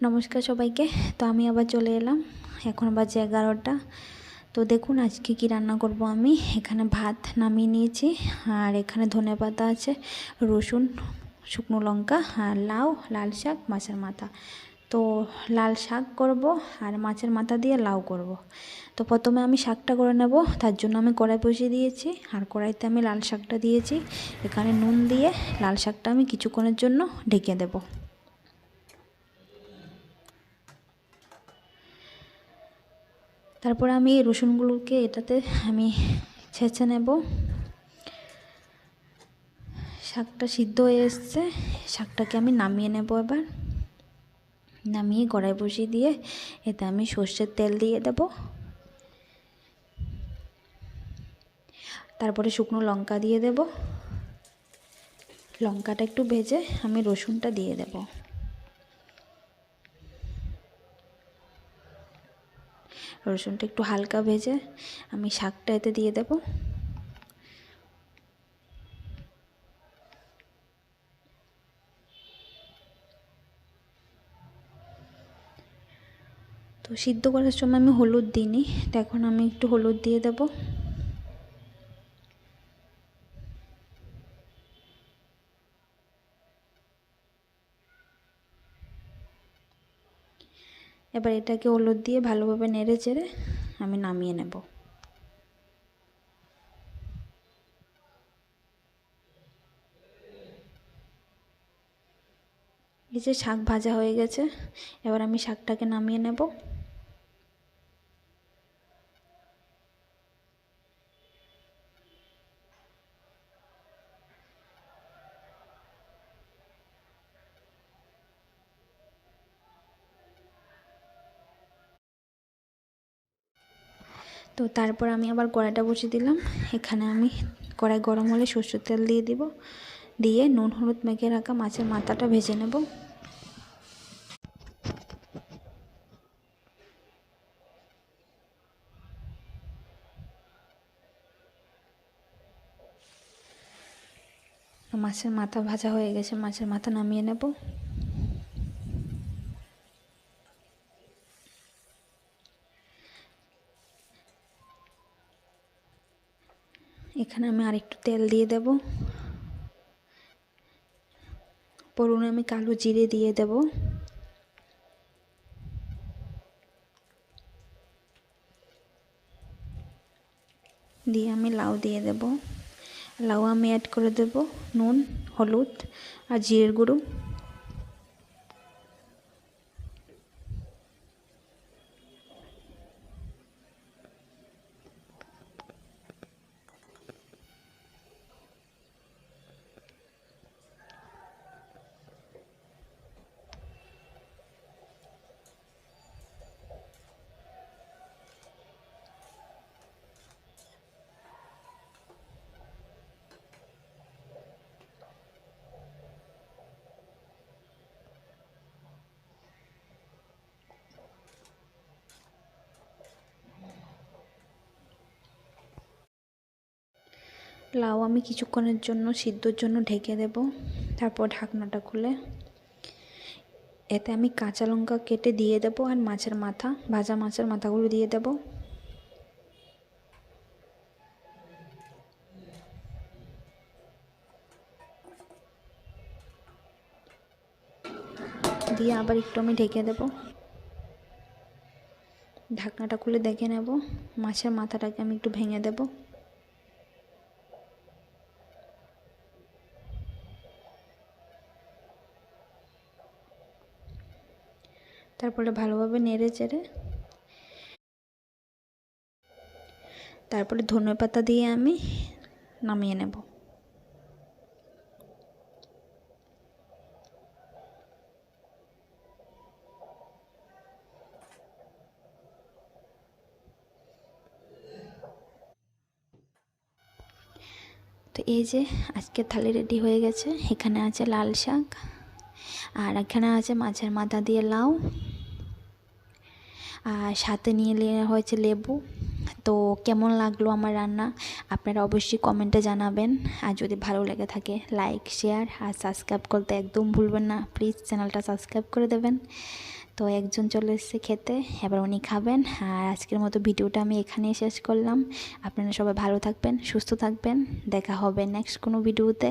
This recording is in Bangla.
নমস্কার সবাইকে। তো আমি আবার চলে এলাম। এখন বাজে এগারোটা। তো দেখুন, আজকে কি রান্না করব আমি? এখানে ভাত নামিয়ে নিয়েছি, আর এখানে ধনে পাতা আছে, রসুন, শুকনো লঙ্কা, আর লাউ, লাল শাক, মাছের মাথা। তো লাল শাক করব, আর মাছের মাথা দিয়ে লাউ করব। তো প্রথমে আমি শাকটা করে নেব, তার জন্য আমি কড়াই বসিয়ে দিয়েছি, আর কড়াইতে আমি লাল শাকটা দিয়েছি। এখানে নুন দিয়ে লাল শাকটা আমি কিছুক্ষণের জন্য ঢেকে দেবো। তারপর আমি রসুনগুলোকে এটাতে আমি ছেঁচে নেব। শাকটা সিদ্ধ হয়ে এসছে, শাকটাকে আমি নামিয়ে নেব এবার। নামিয়ে কড়াই বসিয়ে দিয়ে এতে আমি সর্ষের তেল দিয়ে দেব। তারপরে শুকনো লঙ্কা দিয়ে দেব। লঙ্কাটা একটু ভেজে আমি রসুনটা দিয়ে দেবো। রসুনটা একটু হালকা ভেজে আমি শাকটা এতে দিয়ে দেব। তো সিদ্ধ করার সময় আমি হলুদ দিইনি, তো এখন আমি একটু হলুদ দিয়ে দেবো। এবার এটাকে হলুদ দিয়ে ভালোভাবে নেড়ে চেড়ে আমি নামিয়ে নেব। এই যে শাক ভাজা হয়ে গেছে, এবার আমি শাকটাকে নামিয়ে নেব। তো তারপর আমি আবার কড়াইটা বসিয়ে দিলাম। এখানে আমি কড়াই গরম হলে সর্ষের তেল দিয়ে দিব। দিয়ে নুন হলুদ মেখে রাখা মাছের মাথাটা ভেজে নেব। মাছের মাথা ভাজা হয়ে গেছে, মাছের মাথা নামিয়ে নেব। এখানে আমি আরেকটু তেল দিয়ে দেব। পরুন আমি কালো জিরে দিয়ে দেব। দিয়ে আমি লাউ দিয়ে দেব। লাউ আমি অ্যাড করে দেব, নুন, হলুদ আর জিরের গুঁড়ো। লাউ আমি কিছুক্ষণের জন্য সিদ্ধর জন্য ঢেকে দেব। তারপর ঢাকনাটা খুলে। এতে আমি কাঁচা লঙ্কা কেটে দিয়ে দেব আর মাছের মাথা, ভাজা মাছের মাথাগুলো দিয়ে দেব। দিয়ে আবার একটু আমি ঢেকে দেব। ঢাকনাটা খুলে দেখে নেব। মাছের মাথাটাকে আমি একটু ভেঙে দেবো। তারপরে ভালোভাবে নেড়ে চেড়ে তারপরে ধনে পাতা দিয়ে আমি নামিয়ে নেব। তো এই যে আজকে থালি রেডি হয়ে গেছে, এখানে আছে লাল শাক আর এখানে আছে মাছের মাথা দিয়ে লাউ। আর সাথে নিয়ে নেওয়া হয়েছে লেবু। তো কেমন লাগল আমার রান্না? আপনারা অবশ্যই কমেন্টে জানাবেন। আর যদি ভালো লেগে থাকে লাইক শেয়ার আর সাবস্ক্রাইব করতে একদম ভুলবেন না। প্লিজ চ্যানেলটা সাবস্ক্রাইব করে দেবেন। তো একজন চলে এসেছে খেতে, এবার উনি খাবেন। আর আজকের মতো ভিডিওটা আমি এখানেই শেষ করলাম। আপনারা সবাই ভালো থাকবেন, সুস্থ থাকবেন। দেখা হবে নেক্সট কোনো ভিডিওতে।